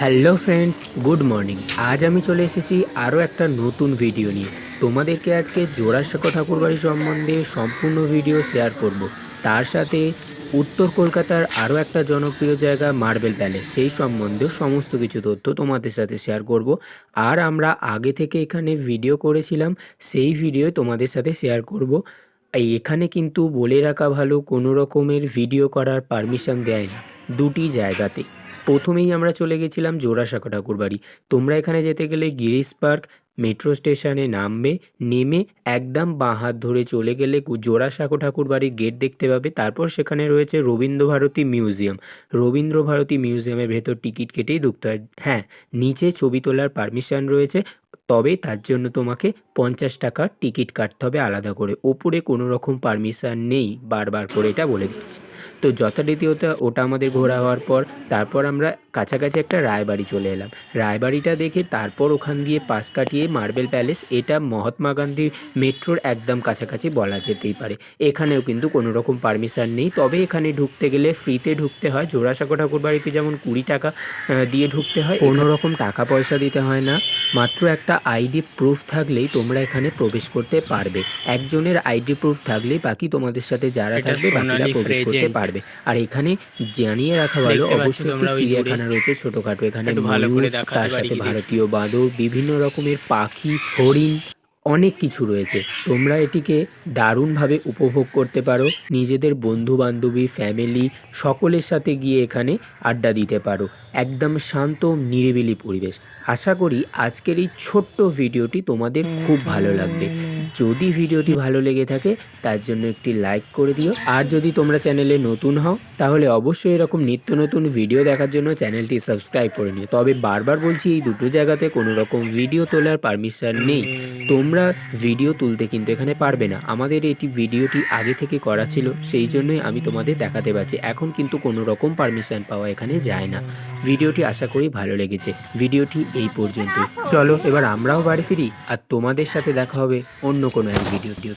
Hello friends, good morning. আজ আমি চলে এসেছি আরও একটা নতুন ভিডিও নিয়ে। তোমাদেরকে আজকে জোড়াসাঁকো ঠাকুরবাড়ি সম্বন্ধে সম্পূর্ণ ভিডিও শেয়ার করব। তার সাথে উত্তর কলকাতার আরও একটা জনপ্রিয় জায়গা, মার্বেল প্যালেস। সেই সম্বন্ধেও সমস্ত কিছু তথ্য তোমাদের সাথে শেয়ার করব। আর আমরা আগে থেকে এখানে ভিডিও করেছিলাম, সেই ভিডিও তোমাদের সাথে শেয়ার করব। এখানে কিন্তু বলে রাখা ভালো, কোনো রকমের ভিডিও করার পারমিশন দেয় না। দুটি জায়গাতে প্রথমেই আমরা চলে গেছিলাম জোড়াসাঁকো ঠাকুরবাড়ি। তোমরা এখানে যেতে গেলে গিরিশ পার্ক মেট্রো স্টেশনে নামবে, নেমে একদম বাঁ হাত ধরে চলে গেলে জোড়াসাঁকো ঠাকুর বাড়ির গেট দেখতে পাবে। তারপর সেখানে রয়েছে রবীন্দ্রভারতী মিউজিয়াম। রবীন্দ্রভারতী মিউজিয়ামের ভেতর টিকিট কেটেই ঢুকতে হয়। হ্যাঁ নিচে ছবি তোলার পারমিশন রয়েছে, তবে তার জন্য তোমাকে পঞ্চাশ টাকার টিকিট কাটতে হবে আলাদা করে। ওপরে কোনো রকম পারমিশন নেই, বারবার করে এটা বলে দিচ্ছি। তো যথারীতি ওটা ওটা আমাদের ঘোরা হওয়ার পর, তারপর আমরা কাছাকাছি একটা রায়বাড়ি চলে এলাম। রায়বাড়িটা দেখে তারপর ওখান দিয়ে পাশ কাটিয়ে মার্বেল প্যালেস এটা মহাত্মা গান্ধী মেট্রোর একদম কাছাকাছি বলা যেতেই পারে। এখানেও কিন্তু কোনো রকম পারমিশন নেই। তবে এখানে ঢুকতে গেলে ফ্রিতে ঢুকতে হয়। জোড়াসাঁকো ঠাকুর বাড়িতে যেমন কুড়ি টাকা দিয়ে ঢুকতে হয় কোনো রকম টাকা পয়সা দিতে হয় না। মাত্র একটা আইডি প্রুফ থাকলেই তোমরা এখানে প্রবেশ করতে পারবে। একজনের আইডি প্রুফ থাকলেই বাকি তোমাদের সাথে যারা থাকবে বাকিরা প্রবেশ করতে পারবে। আর এখানে জানিয়ে রাখা ভালো অবশ্যই। চিড়িয়াখানা রয়েছে ছোটখাটো। এখানে ভালো ময়ূর তার সাথে ভারতীয় বাঁদর বিভিন্ন রকমের পাখি, হরিণ, অনেক কিছু রয়েছে। তোমরা এটিকে দারুণভাবে উপভোগ করতে পারো। নিজেদের বন্ধু বান্ধবী ফ্যামিলি, সকলের সাথে গিয়ে এখানে আড্ডা দিতে পারো। একদম শান্ত, নিরিবিলি পরিবেশ। আশা করি আজকের এই ছোট্ট ভিডিওটি তোমাদের খুব ভালো লাগবে। যদি ভিডিওটি ভালো লেগে থাকে, তার জন্য একটি লাইক করে দিও। আর যদি তোমরা চ্যানেলে নতুন হও, তাহলে অবশ্যই এরকম নিত্য নতুন ভিডিও দেখার জন্য চ্যানেলটি সাবস্ক্রাইব করে নিও। তবে বারবার বলছি, এই দুটো জায়গাতে কোনো রকম ভিডিও তোলার পারমিশন নেই। তোমরা ভিডিও তুলতে কিন্তু এখানে পারবে না। আমাদের এটি ভিডিওটি আগে থেকে করা ছিল, সেই জন্যই আমি তোমাদের দেখাতে পারছি। এখন কিন্তু কোনো রকম পারমিশন পাওয়া এখানে যায় না। ভিডিওটি আশা করি ভালো লেগেছে। ভিডিওটি এই পর্যন্ত চলো, এবার আমরাও বাড়ি ফিরি, আর তোমাদের সাথে দেখা হবে অন্য কোনো এক ভিডিওটি